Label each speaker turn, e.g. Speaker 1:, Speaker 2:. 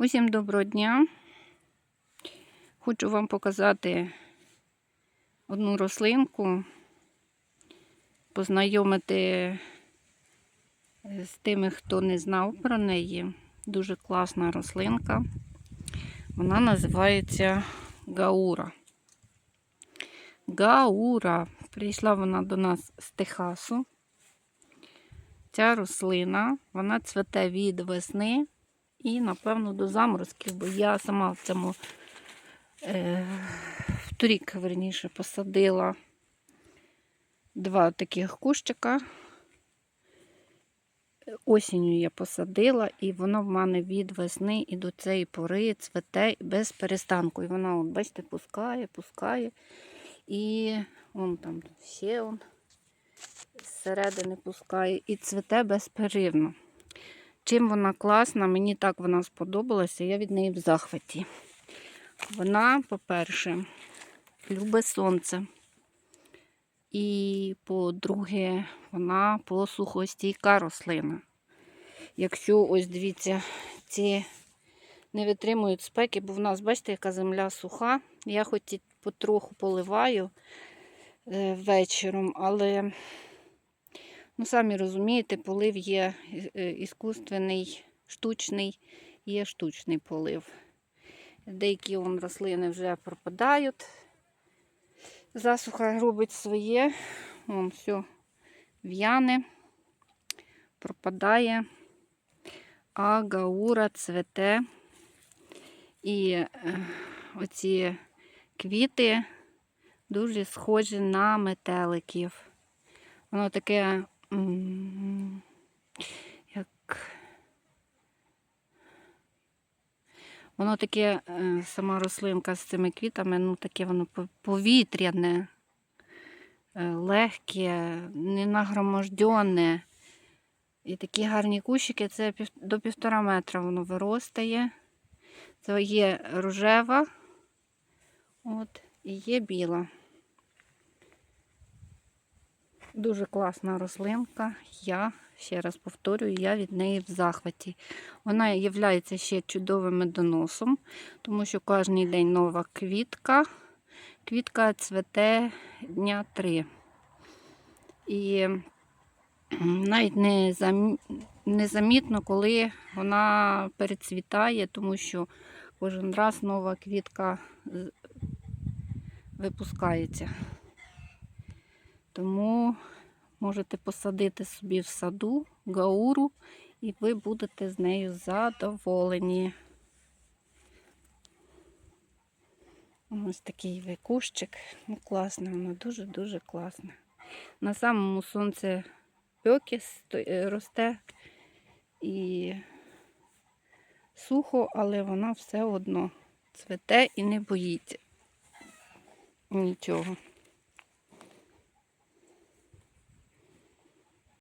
Speaker 1: Усім доброго дня. Хочу вам показати одну рослинку, познайомити з тими, хто не знав про неї. Дуже класна рослинка. Вона називається Гаура. Гаура. Прийшла вона до нас з Техасу. Ця рослина, вона цвете від весни і, напевно, до заморозків, бо я сама в цьому е, вторік, верніше, посадила два таких кущика. Осінню я посадила, і воно в мене від весни і до цієї пори цвете без перестанку. І вона, от, бачите, пускає, пускає. І вон там ще он зсередини пускає і цвете безперервно. Чим вона класна, мені так вона сподобалася, я від неї в захваті. Вона, по-перше, любить сонце. І, по-друге, вона посухостійка рослина. Якщо, ось дивіться, ці не витримують спеки, бо в нас, бачите, яка земля суха. Я хоч і потроху поливаю е, вечором, але, ну, самі розумієте, полив є е, іскусственний, штучний, є штучний полив. Деякі вон, рослини вже пропадають. Засуха робить своє, вон все в'яне, пропадає, а гаура цвете. І е, оці квіти дуже схожі на метеликів. Воно таке, як Воно таке, е, сама рослинка з цими квітами, ну таке воно повітряне, е, легке, ненагроможденне. І такі гарні кущики, це до півтора метра воно виростає. Це є рожева, от, і є біла. Дуже класна рослинка. Я ще раз повторюю, я від неї в захваті. Вона є ще чудовим медоносом, тому що кожен день нова квітка. Квітка цвете дня три. І навіть не замі- незамітно, коли вона перецвітає, тому що кожен раз нова квітка випускається. Тому можете посадити собі в саду гауру, і ви будете з нею задоволені. Ось такий викущик. Ну, класне, воно дуже-дуже класне. На самому сонце пьоки е, росте і сухо, але вона все одно цвете і не боїться нічого.